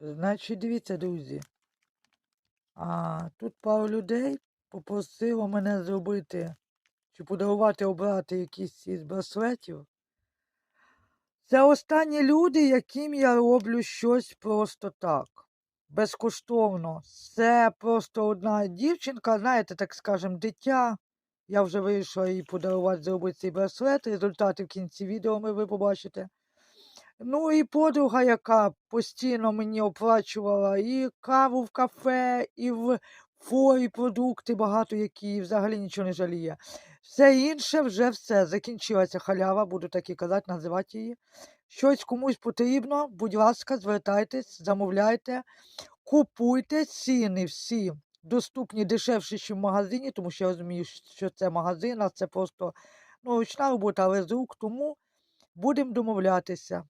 Значить, дивіться, друзі. А тут пару людей попросило мене зробити чи подарувати обрати якісь із браслетів. Це останні люди, яким я роблю щось просто так. Безкоштовно. Це просто одна дівчинка, знаєте, так скажем, дитя. Я вже вирішила їй подарувати зробити цей браслет. Результати в кінці відео ми ви побачите. Ну і подруга, яка постійно мені оплачувала і каву в кафе, і в форі продукти, багато які, взагалі нічого не жаліє. Все інше вже все. Закінчилася халява, буду так і казати, називати її. Щось комусь потрібно, будь ласка, звертайтесь, замовляйте, купуйте ціни всі доступні дешевше, ніж в магазині, тому що я розумію, що це магазин, а це просто ну, ручна робота, але з рук, тому будемо домовлятися.